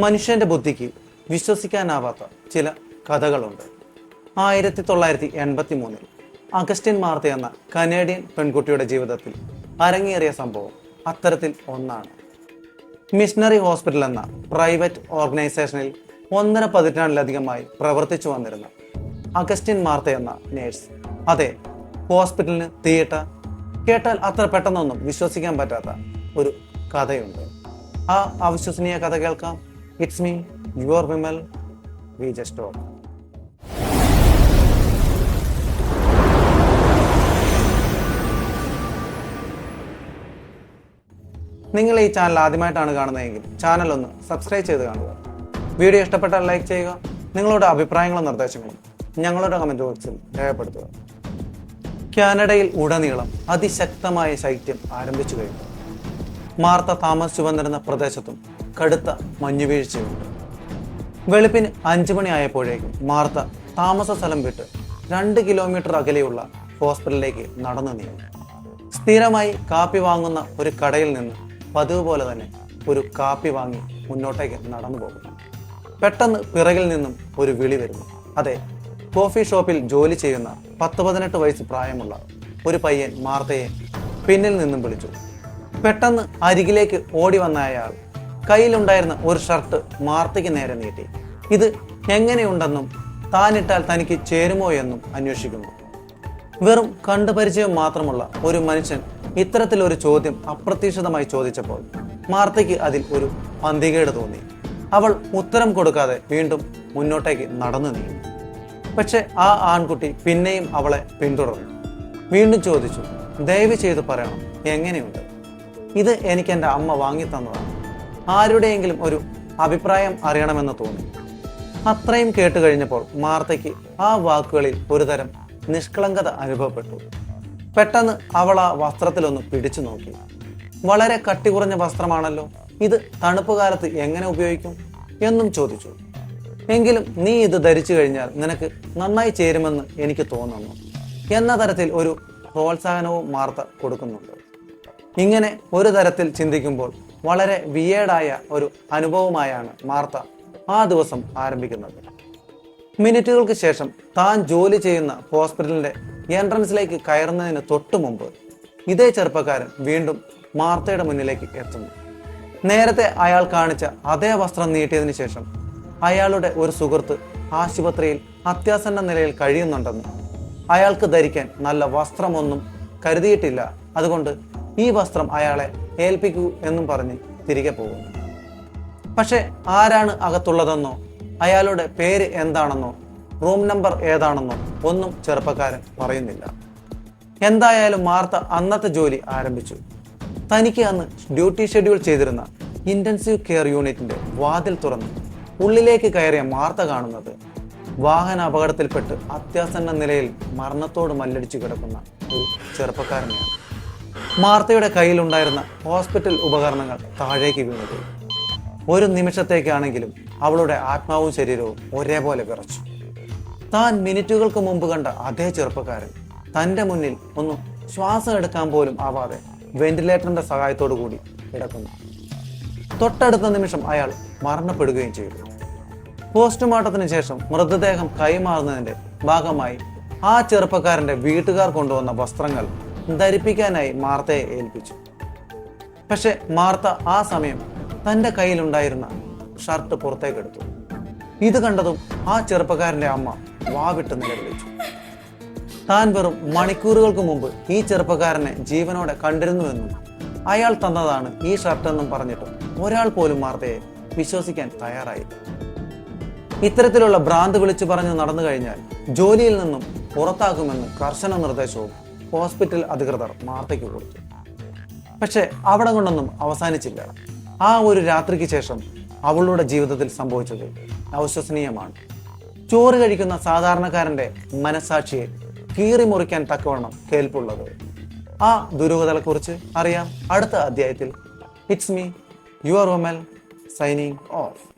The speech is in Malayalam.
മനുഷ്യന്റെ ബുദ്ധിക്ക് വിശ്വസിക്കാനാവാത്ത ചില കഥകളുണ്ട്. ആയിരത്തി തൊള്ളായിരത്തി എൺപത്തി മൂന്നിൽ അഗസ്റ്റിൻ മാർത്ത എന്ന കനേഡിയൻ പെൺകുട്ടിയുടെ ജീവിതത്തിൽ അരങ്ങേറിയ സംഭവം അത്തരത്തിൽ ഒന്നാണ്. മിഷണറി ഹോസ്പിറ്റൽ എന്ന പ്രൈവറ്റ് ഓർഗനൈസേഷനിൽ ഒന്നര പതിറ്റാണ്ടിലധികമായി പ്രവർത്തിച്ചു വന്നിരുന്ന അഗസ്റ്റിൻ മാർത്ത എന്ന നേഴ്സ്. അതെ ഹോസ്പിറ്റലിന് തീയിട്ട കേട്ടാൽ അത്ര പെട്ടെന്നൊന്നും വിശ്വസിക്കാൻ പറ്റാത്ത ഒരു കഥയുണ്ട്. ആ അവിശ്വസനീയ കഥ കേൾക്കാം. It's me your Vimal V just talk നിങ്ങൾ ഈ ചാനൽ ആദ്യമായിട്ടാണ് കാണുന്നതെങ്കിൽ ചാനൽ ഒന്ന് സബ്സ്ക്രൈബ് ചെയ്ത് കാണുക. വീഡിയോ ഇഷ്ടപ്പെട്ടാൽ ലൈക്ക് ചെയ്യുക. നിങ്ങളുടെ അഭിപ്രായങ്ങളും നിർദ്ദേശങ്ങളും ഞങ്ങളുടെ കമന്റ് ബോക്സിൽ രേഖപ്പെടുത്തുക. കാനഡയിൽ ഉടനീളം അതിശക്തമായ ശൈത്യം ആരംഭിച്ചു കഴിഞ്ഞു. മാർത്ത താമസിച്ചു വന്നിരുന്ന പ്രദേശത്തും കടുത്ത മഞ്ഞുവീഴ്ചയുണ്ട്. വെളുപ്പിന് അഞ്ചു മണിയായപ്പോഴേക്കും മാർത്ത താമസ സ്ഥലം വിട്ട് രണ്ട് കിലോമീറ്റർ അകലെയുള്ള ഹോസ്പിറ്റലിലേക്ക് നടന്നു നീങ്ങി. സ്ഥിരമായി കാപ്പി വാങ്ങുന്ന ഒരു കടയിൽ നിന്ന് പതിവ് പോലെ തന്നെ ഒരു കാപ്പി വാങ്ങി മുന്നോട്ടേക്ക് നടന്നു പോകുന്നു. പെട്ടെന്ന് പിറകിൽ നിന്നും ഒരു വിളി വരുന്നു. അതെ കോഫി ഷോപ്പിൽ ജോലി ചെയ്യുന്ന പത്ത് പതിനെട്ട് വയസ്സ് പ്രായമുള്ള ഒരു പയ്യൻ മാർത്തയെ പിന്നിൽ നിന്നും വിളിച്ചു. പെട്ടെന്ന് അരികിലേക്ക് ഓടി വന്ന അയാൾ കയ്യിലുണ്ടായിരുന്ന ഒരു ഷർട്ട് മാർത്തയ്ക്ക് നേരെ നീട്ടി. ഇത് എങ്ങനെയുണ്ടെന്നും താനിട്ടാൽ തനിക്ക് ചേരുമോ എന്നും അന്വേഷിക്കുന്നു. വെറും കണ്ടുപരിചയം മാത്രമുള്ള ഒരു മനുഷ്യൻ ഇത്തരത്തിലൊരു ചോദ്യം അപ്രതീക്ഷിതമായി ചോദിച്ചപ്പോൾ മാർത്തയ്ക്ക് അതിൽ ഒരു പന്തികേട് തോന്നി. അവൾ ഉത്തരം കൊടുക്കാതെ വീണ്ടും മുന്നോട്ടേക്ക് നടന്നു നീങ്ങി. പക്ഷെ ആ ആൺകുട്ടി പിന്നെയും അവളെ പിന്തുടർന്നു. വീണ്ടും ചോദിച്ചു ദയവ് ചെയ്ത് പറയണം എങ്ങനെയുണ്ട്? ഇത് എനിക്ക് എന്റെ അമ്മ വാങ്ങി തന്നതാണ് ആരുടെയെങ്കിലും ഒരു അഭിപ്രായം അറിയണമെന്ന് തോന്നി. അത്രയും കേട്ട് കഴിഞ്ഞപ്പോൾ മാർത്തയ്ക്ക് ആ വാക്കുകളിൽ ഒരുതരം നിഷ്കളങ്കത അനുഭവപ്പെട്ടു. പെട്ടെന്ന് അവൾ ആ വസ്ത്രത്തിലൊന്ന് പിടിച്ചു നോക്കി. വളരെ കട്ടി കുറഞ്ഞ വസ്ത്രമാണല്ലോ ഇത് തണുപ്പ് കാലത്ത് എങ്ങനെ ഉപയോഗിക്കും എന്നും ചോദിച്ചു. എങ്കിലും നീ ഇത് ധരിച്ചു കഴിഞ്ഞാൽ നിനക്ക് നന്നായി ചേരുമെന്ന് എനിക്ക് തോന്നുന്നു എന്ന തരത്തിൽ ഒരു പ്രോത്സാഹനവും മാർത്ത കൊടുക്കുന്നുണ്ട്. ഇങ്ങനെ ഒരു തരത്തിൽ ചിന്തിക്കുമ്പോൾ വളരെ വിയേഡായ ഒരു അനുഭവമായാണ് മാർത്ത ആ ദിവസം ആരംഭിക്കുന്നത്. മിനിറ്റുകൾക്ക് ശേഷം താൻ ജോലി ചെയ്യുന്ന ഹോസ്പിറ്റലിന്റെ എൻട്രൻസിലേക്ക് കയറുന്നതിന് തൊട്ടു മുമ്പ് ഇതേ ചെറുപ്പക്കാരൻ വീണ്ടും മാർത്തയുടെ മുന്നിലേക്ക് എത്തുന്നു. നേരത്തെ അയാൾ കാണിച്ച അതേ വസ്ത്രം നീട്ടിയതിന് ശേഷം അയാളുടെ ഒരു സുഹൃത്ത് ആശുപത്രിയിൽ അത്യാസന്ന നിലയിൽ കഴിയുന്നുണ്ടെന്നും. അയാൾക്ക് ധരിക്കാൻ നല്ല വസ്ത്രമൊന്നും കരുതിയിട്ടില്ല. അതുകൊണ്ട് ഈ വസ്ത്രം അയാളെ ഏൽപ്പിക്കൂ എന്നും പറഞ്ഞ് തിരികെ പോകുന്നു. പക്ഷെ ആരാണ് അകത്തുള്ളതെന്നോ അയാളുടെ പേര് എന്താണെന്നോ റൂം നമ്പർ ഏതാണെന്നോ ഒന്നും ചെറുപ്പക്കാരൻ പറയുന്നില്ല. എന്തായാലും മാർത്ത അന്നത്തെ ജോലി ആരംഭിച്ചു. തനിക്ക് അന്ന് ഡ്യൂട്ടി ഷെഡ്യൂൾ ചെയ്തിരുന്ന ഇന്റൻസീവ് കെയർ യൂണിറ്റിന്റെ വാതിൽ തുറന്ന് ഉള്ളിലേക്ക് കയറിയ മാർത്ത കാണുന്നത് വാഹന അപകടത്തിൽപ്പെട്ട് അത്യാസന്ന നിലയിൽ മരണത്തോട് മല്ലടിച്ചു കിടക്കുന്ന ഒരു ചെറുപ്പക്കാരനെയാണ്. മാർത്തയുടെ കയ്യിലുണ്ടായിരുന്ന ഹോസ്പിറ്റൽ ഉപകരണങ്ങൾ താഴേക്ക് വീണുപോയി ഒരു നിമിഷത്തേക്കാണെങ്കിലും അവളുടെ ആത്മാവും ശരീരവും ഒരേപോലെ വിറച്ചു. താൻ മിനിറ്റുകൾക്ക് മുമ്പ് കണ്ട അതേ ചെറുപ്പക്കാരൻ തന്റെ മുന്നിൽ ഒന്നും ശ്വാസം എടുക്കാൻ പോലും ആവാതെ വെന്റിലേറ്ററിന്റെ സഹായത്തോടു കൂടി കിടക്കുന്നു. തൊട്ടടുത്ത നിമിഷം അയാൾ മരണപ്പെടുകയും ചെയ്തു. പോസ്റ്റ്മോർട്ടത്തിന് ശേഷം മൃതദേഹം കൈമാറുന്നതിന്റെ ഭാഗമായി ആ ചെറുപ്പക്കാരന്റെ വീട്ടുകാർ കൊണ്ടുവന്ന വസ്ത്രങ്ങൾ ധരിപ്പിക്കാനായി മാർത്തയെ ഏൽപ്പിച്ചു. പക്ഷെ മാർത്ത ആ സമയം തന്റെ കയ്യിലുണ്ടായിരുന്ന ഷർട്ട് പുറത്തേക്കെടുത്തു. ഇത് കണ്ടതും ആ ചെറുപ്പക്കാരന്റെ അമ്മ വാവിട്ട് നിലവിളിച്ചു. താൻ വെറും മണിക്കൂറുകൾക്ക് മുമ്പ് ഈ ചെറുപ്പക്കാരനെ ജീവനോടെ കണ്ടിരുന്നുവെന്നും അയാൾ തന്നതാണ് ഈ ഷർട്ട് എന്നും പറഞ്ഞിട്ടും ഒരാൾ പോലും മാർത്തയെ വിശ്വസിക്കാൻ തയ്യാറായി ഇത്തരത്തിലുള്ള ഭ്രാന്ത് വിളിച്ചു പറഞ്ഞ് നടന്നു കഴിഞ്ഞാൽ ജോലിയിൽ നിന്നും പുറത്താക്കുമെന്ന് കർശന നിർദ്ദേശവും ഹോസ്പിറ്റൽ അധികൃതർ മാർത്തയ്ക്ക് കൊടുത്തു. പക്ഷെ അവിടെ കൊണ്ടൊന്നും അവസാനിച്ചില്ല. ആ ഒരു രാത്രിക്ക് ശേഷം അവളുടെ ജീവിതത്തിൽ സംഭവിച്ചത് അവിശ്വസനീയമാണ്. ചോറ് കഴിക്കുന്ന സാധാരണക്കാരന്റെ മനസാക്ഷിയെ കീറി മുറിക്കാൻ തക്കവണ്ണം കേൾപ്പുള്ളത്. ആ ദുരൂഹതകളെക്കുറിച്ച് അറിയാം. അടുത്ത അധ്യായത്തിൽ. It's me your Omal signing off